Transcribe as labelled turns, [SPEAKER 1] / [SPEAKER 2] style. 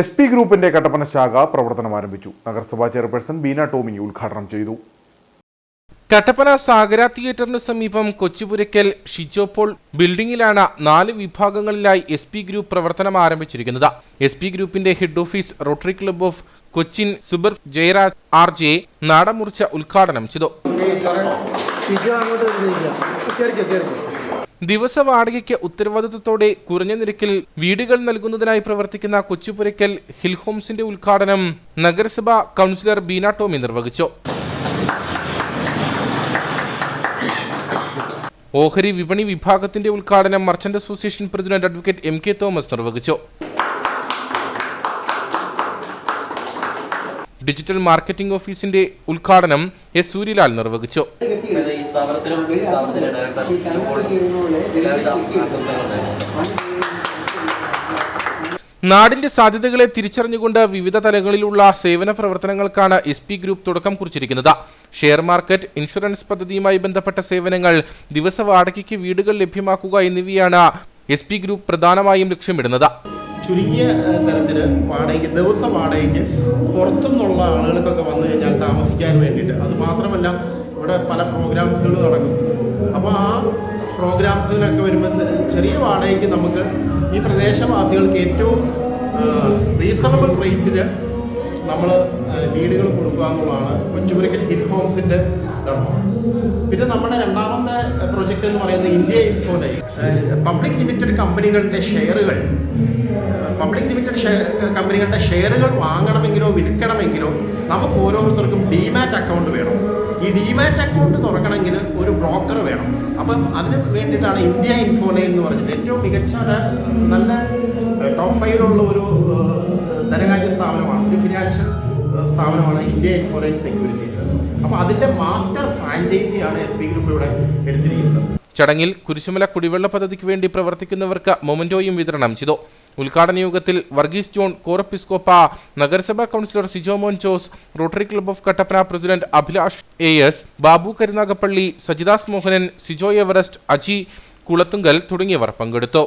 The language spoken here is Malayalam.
[SPEAKER 1] എസ് പി ഗ്രൂപ്പിന്റെ കട്ടപ്പന ശാഖ പ്രവർത്തനം ആരംഭിച്ചു. നഗരസഭാ ചെയർപേഴ്സൺ ബീന ടോമി ഉദ്ഘാടനം ചെയ്തു.
[SPEAKER 2] കട്ടപ്പന സാഗര തിയേറ്ററിന് സമീപം കൊച്ചുപുരയ്ക്കൽ ഷിജോപോൾ ബിൽഡിംഗിലാണ് നാല് വിഭാഗങ്ങളിലായി എസ് പി ഗ്രൂപ്പ് പ്രവർത്തനം ആരംഭിച്ചിരിക്കുന്നത്. എസ് പി ഗ്രൂപ്പിന്റെ head office rotary club of Cochin സുബർ Jayaraj R J നാടമുറിച്ച ഉദ്ഘാടനം ചെയ്തു. ദിവസ വാടകയ്ക്ക് ഉത്തരവാദിത്വത്തോടെ കുറഞ്ഞ നിരക്കിൽ വീടുകൾ നൽകുന്നതിനായി പ്രവർത്തിക്കുന്ന കൊച്ചുപുരയ്ക്കൽ ഹിൽ ഹോംസിന്റെ ഉദ്ഘാടനം നഗരസഭ കൗൺസിലർ ബീന ടോമി നിർവഹിച്ചു. ഓഹരി വിപണി വിഭാഗത്തിന്റെ ഉദ്ഘാടനം merchant association president advocate M K Thomas നിർവഹിച്ചു. ഡിജിറ്റൽ മാർക്കറ്റിംഗ് ഓഫീസിന്റെ ഉദ്ഘാടനം എസ് സൂര്യലാൽ നിർവഹിച്ചു.
[SPEAKER 3] ഡയറക്ടർ എല്ലാവിധ ആശംസകളും
[SPEAKER 2] നാടിന്റെ സാധ്യതകളെ തിരിച്ചറിഞ്ഞുകൊണ്ട് വിവിധ തലങ്ങളിലുള്ള സേവന പ്രവർത്തനങ്ങൾക്കാണ് എസ് പി ഗ്രൂപ്പ് തുടക്കം കുറിച്ചിരിക്കുന്നത്. ഷെയർ മാർക്കറ്റ് ഇൻഷുറൻസ് പദ്ധതിയുമായി ബന്ധപ്പെട്ട സേവനങ്ങൾ ദിവസ വാടകയ്ക്ക് വീടുകൾ ലഭ്യമാക്കുക എന്നിവയാണ് എസ് പി ഗ്രൂപ്പ് പ്രധാനമായും ലക്ഷ്യമിടുന്നത്.
[SPEAKER 4] ചുരുങ്ങിയ തരത്തിൽ വാടകയ്ക്ക് ദിവസം വാടകയ്ക്ക് പുറത്തുനിന്നുള്ള ആളുകൾക്കൊക്കെ വന്നു കഴിഞ്ഞാൽ താമസിക്കാൻ വേണ്ടിയിട്ട്. അത് മാത്രമല്ല ഇവിടെ പല പ്രോഗ്രാംസുകൾ നടക്കും. അപ്പോൾ ആ പ്രോഗ്രാംസുകളൊക്കെ വരുമ്പോൾ ചെറിയ വാടകയ്ക്ക് നമുക്ക് ഈ പ്രദേശവാസികൾക്ക് ഏറ്റവും റീസണബിൾ റേറ്റിൽ നമ്മൾ വീടുകൾ കൊടുക്കുക എന്നുള്ളതാണ് കൊച്ചുപുരക്കൽ ഹിൽ ഹോംസിന്റെ ധർമ്മം. പിന്നെ നമ്മുടെ രണ്ടാമത്തെ പ്രൊജക്റ്റ് എന്ന് പറയുന്നത് ഇന്ത്യ ഇൻഫോഡൈ പബ്ലിക് ലിമിറ്റഡ് കമ്പനികളുടെ ഷെയറുകൾ പബ്ലിക് ലിമിറ്റഡ് ഷെയർ കമ്പനികളുടെ ഷെയറുകൾ വാങ്ങണമെങ്കിലോ വിൽക്കണമെങ്കിലോ നമുക്ക് ഓരോരുത്തർക്കും ഡിമാറ്റ് അക്കൗണ്ട് വേണം. ഈ ഡിമാറ്റ് അക്കൗണ്ട് തുറക്കണമെങ്കിൽ ഒരു ബ്രോക്കർ വേണം. അപ്പം അതിന് വേണ്ടിയിട്ടാണ് ഇന്ത്യ ഇൻഫോലൈൻ എന്ന് പറഞ്ഞത് ഏറ്റവും മികച്ച നല്ല ടോപ്പ് ഫൈവിലുള്ള ഒരു ധനകാര്യ സ്ഥാപനമാണ്. ഒരു ഫിനാൻഷ്യൽ സ്ഥാപനമാണ് ഇന്ത്യ ഇൻഫോലൈൻ സെക്യൂരിറ്റീസ് അപ്പോൾ അതിന്റെ മാസ്റ്റർ ഫ്രാഞ്ചൈസിയാണ് എസ് പി ഗ്രൂപ്പ് ഇവിടെ എടുത്തിരിക്കുന്നത്.
[SPEAKER 2] ചടങ്ങിൽ കുരിശുമല കുടിവെള്ള പദ്ധതിക്ക് വേണ്ടി പ്രവർത്തിക്കുന്നവർക്ക് മൊമന്റോയും വിതരണം ചെയ്തു. ഉദ്ഘാടന യോഗത്തിൽ വർഗീസ് ജോൺ കോറപ്പിസ്കോപ്പ നഗരസഭാ councillor Sijo Mon Jose rotary club of Kattappana president Abhilash A S Babu Karunagappally Sajidas Mohanan Sijo Everest Aji Kulathunkal തുടങ്ങിയവർ പങ്കെടുത്തു.